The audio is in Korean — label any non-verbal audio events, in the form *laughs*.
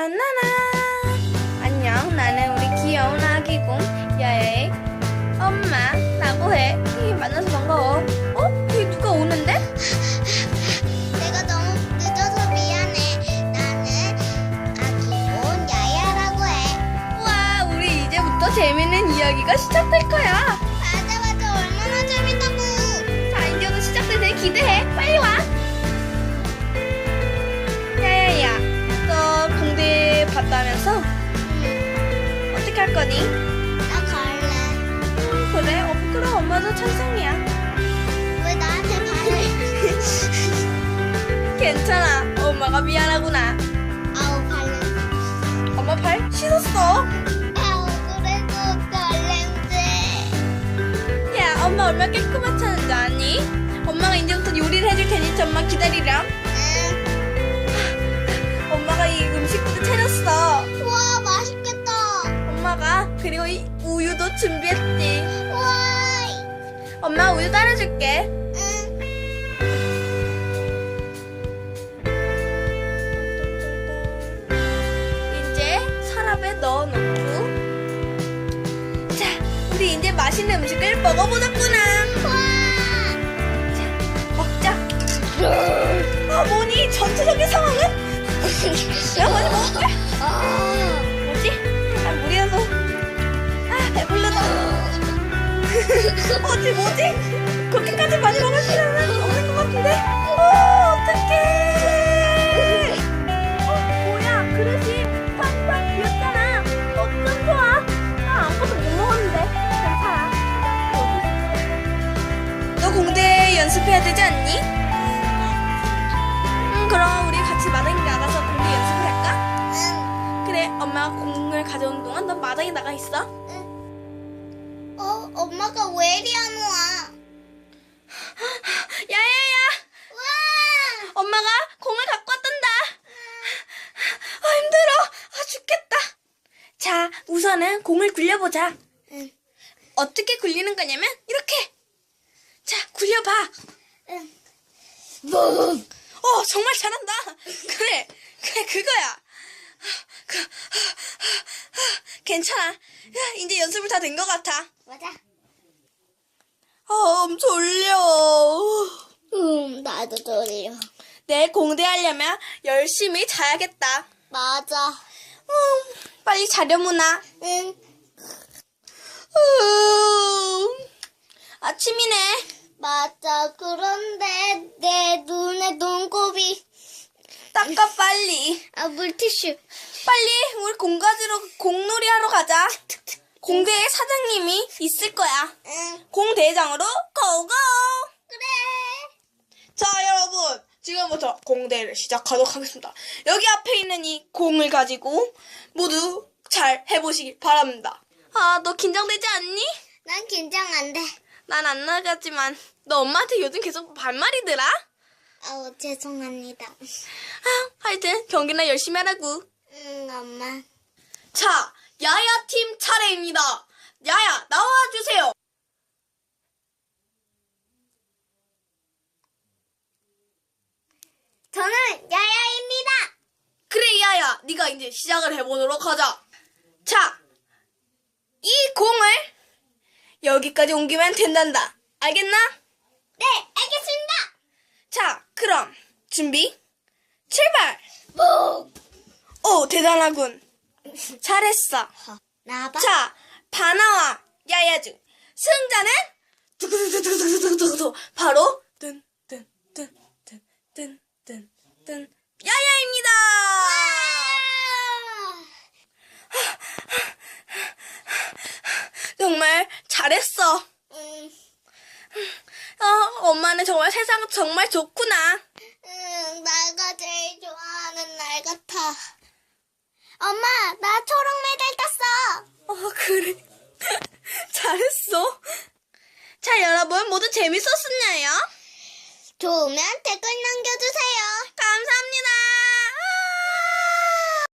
나나나나 안녕 나는 우리 귀여운 아기공 야야의 엄마 라고 해 히, 만나서 반가워 어? 여기 누가 오는데? 내가 너무 늦어서 미안해. 나는 아기온 야야라고 해. 우와 우리 이제부터 재밌는 이야기가 시작될 거야 맞아 맞아 얼마나 재밌다고. 자 이제부터 시작될 때 기대해 할 거니? 나 갈래. 음, 그래 어 그럼 엄마도 찬성이야 왜 나한테 갈래? *laughs* 괜찮아 엄마가 미안하구나 아우 갈래. 엄마 발 씻었어 아우 그래도 갈래인데. 야, 엄마 얼마나 깨끗하다는 줄 아니? 엄마가 이제부터 요리를 해줄 테니 엄마 기다리렴. 응. 엄마가 이 음식도 차렸어. 준비했지. 우와. 엄마 우유 따라줄게. 응. 이제 서랍에 넣어놓고. 자, 우리 이제 맛있는 음식을 먹어보자꾸나. 자, 먹자. 아, 뭐니? 전체적인 상황은? 야, 많이 먹을게. *laughs* 뭐지, 뭐지? 그렇게까지 많이 먹을 필요는 없는 것 같은데? 어, 어떡해. 어, 뭐야, 그릇이 팡팡 비었잖아. 어쩜 좋아. 나 아무것도 못 먹었는데. 괜찮아. 너 공대 연습해야 되지 않니? 응, 그럼 우리 같이 마당에 나가서 공대 연습을 할까? 응. 그래, 엄마가 공을 가져온 동안 넌 마당에 나가 있어. 어 엄마가 왜 이리 안 와? 야야야! 우와. 엄마가 공을 갖고 왔단다. 아, 힘들어. 아, 죽겠다. 자, 우선은 공을 굴려보자. 응. 어떻게 굴리는 거냐면, 이렇게. 자, 굴려봐. 응. 어, 정말 잘한다. 그래, 그래, 그거야. 그, 괜찮아. 야, 이제 연습을 다 된 것 같아. 맞아. 아, 졸려. 음, 나도 졸려. 내일 공대하려면 열심히 자야겠다. 맞아. 음, 빨리 자려무나. 응. 음, 아침이네. 맞아. 그런데 내 눈에 눈곱이. 닦아 빨리. 아, 물티슈. 빨리 우리 공가지로 공놀이 하러 가자. 공대에 사장님이 있을 거야. 응. 공대장으로 고고. 그래. 자 여러분 지금부터 공대를 시작하도록 하겠습니다. 여기 앞에 있는 이 공을 가지고 모두 잘 해보시기 바랍니다. 아 너 긴장되지 않니? 난 긴장 안 돼. 난 안 나가지만 너 엄마한테 요즘 계속 반말이더라? 아우, 죄송합니다. 아, 하여튼 경기나 열심히 하라고. 응, 엄마. 자, 야야 팀 차례입니다. 야야 나와주세요. 저는 야야입니다. 그래 야야, 네가 이제 시작을 해보도록 하자. 자, 이 공을 여기까지 옮기면 된단다. 알겠나? 네, 알겠습니다. 자, 그럼 준비, 출발. 뭐? 오, 대단하군. 잘했어. 나봐. 자, 바나와 야야 중 승자는 두구두구두구두구두구 바로 뜬뜬뜬뜬뜬뜬뜬 야야입니다. 정말 잘했어. 응, 어, 엄마는 정말 세상 정말 좋구나. 응, 내가 제일 좋아하는 날 같아. 엄마, 나 초록 메달 땄어. 어, 그래. *laughs* 잘했어. 자, 여러분 모두 재밌었었나요? 좋으면 댓글 남겨주세요. 감사합니다.